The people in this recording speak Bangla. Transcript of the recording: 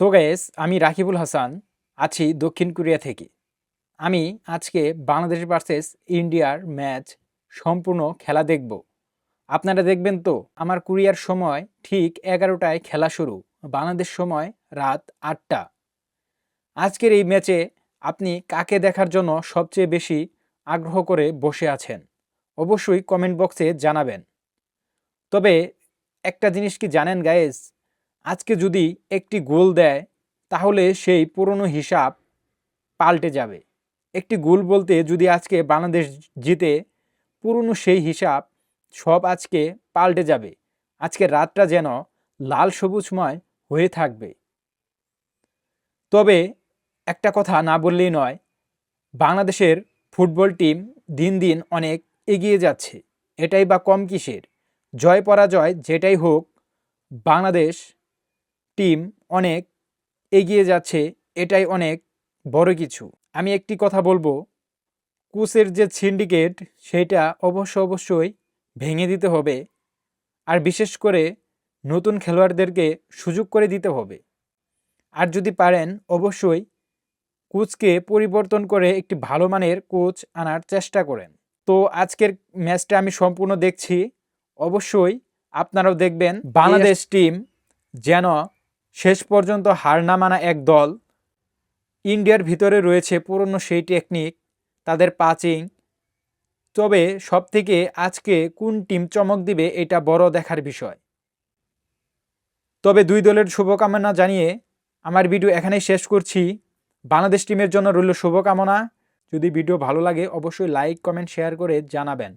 সো গাইস আমি রাকিবুল হাসান, আছি দক্ষিণ কোরিয়া থেকে। আমি আজকে বাংলাদেশ ভার্সেস ইন্ডিয়ার ম্যাচ সম্পূর্ণ খেলা দেখব। আপনারা দেখবেন তো, আমার কোরিয়ার সময় ঠিক এগারোটায় খেলা শুরু, বাংলাদেশ সময় রাত আটটা। আজকের এই ম্যাচে আপনি কাকে দেখার জন্য সবচেয়ে বেশি আগ্রহ করে বসে আছেন? অবশ্যই কমেন্ট বক্সে জানাবেন। তবে একটা জিনিস কি জানেন গায়েস আজকে যদি একটি গোল দেয়, তাহলে সেই পুরনো হিসাব পাল্টে যাবে। একটি গোল বলতে যদি আজকে বাংলাদেশ জিতে, পুরনো সেই হিসাব সব আজকে পাল্টে যাবে। আজকে রাতটা যেন লাল সবুজময় হয়ে থাকবে। তবে একটা কথা না বললেই নয়, বাংলাদেশের ফুটবল টিম দিন দিন অনেক এগিয়ে যাচ্ছে। এটাই বা কম কিসের? জয় পরাজয় যেটাই হোক, বাংলাদেশ টিম অনেক এগিয়ে যাচ্ছে এটাই অনেক বড় কিছু। আমি একটি কথা বলব কোচের যে সিন্ডিকেট সেটা অবশ্য অবশ্যই ভেঙে দিতে হবে আর বিশেষ করে নতুন খেলোয়াড়দেরকে সুযোগ করে দিতে হবে। আর যদি পারেন অবশ্যই কোচকে পরিবর্তন করে একটি ভালো মানের কোচ আনার চেষ্টা করেন। তো আজকের ম্যাচটা আমি সম্পূর্ণ দেখছি। অবশ্যই আপনারাও দেখবেন বাংলাদেশ টিম যেন শেষ পর্যন্ত হার না মানা এক দল ইন্ডিয়ার ভিতরে রয়েছে পুরনো সেই টেকনিক তাদের পাচিং তবে সবথেকে আজকে কোন টিম চমক দিবে এটা বড় দেখার বিষয়। তবে দুই দলের শুভকামনা জানিয়ে আমার ভিডিও এখানেই শেষ করছি। বাংলাদেশ টিমের জন্য রইল শুভকামনা। যদি ভিডিও ভালো লাগে অবশ্যই লাইক কমেন্ট শেয়ার করে জানাবেন।